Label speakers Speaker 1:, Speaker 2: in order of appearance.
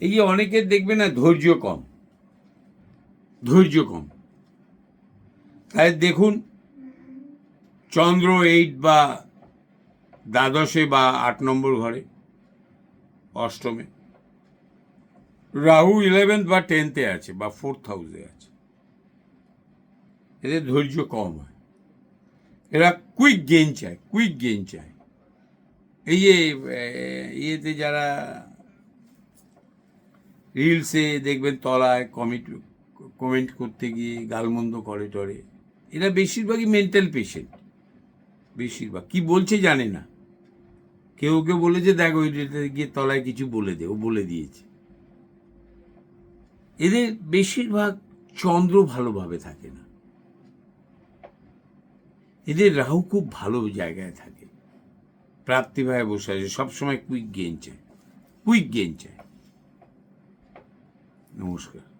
Speaker 1: এই যে অনেকের দেখবে না ধৈর্য কম। ধৈর্য কম। তাই দেখুন, চন্দ্র এইট বা দ্বাদশে বা আট নম্বর ঘরে, অষ্টমে। রাহু ইলেভেন্থ বা টেন্থে আছে বা ফোর্থ হাউসে আছে। এদের ধৈর্য কম হয়। এরা কুইক গেইন চায় কুইক গেইন চায়। এই যে ইয়েতে যারা রিলসে দেখবেন তলায় কমেন্ট কমেন্ট করতে গিয়ে গালমন্দ করে টরে। এরা বেশিরভাগই মেন্টাল পেশেন্ট বেশিরভাগ। কি বলছে জানে না। কেউ কেউ বলেছে দেখ ওইটাতে গিয়ে তলায় কিছু বলে দে। ও বলে দিয়েছে। এদের বেশিরভাগ চন্দ্র ভালোভাবে থাকে না। এদের রাহু খুব ভালো জায়গায় থাকে। প্রাপ্তিভাবে বসে আছে। সবসময় কুইক গেইন চায়। কুইক গেইন চায়। নমস্কার।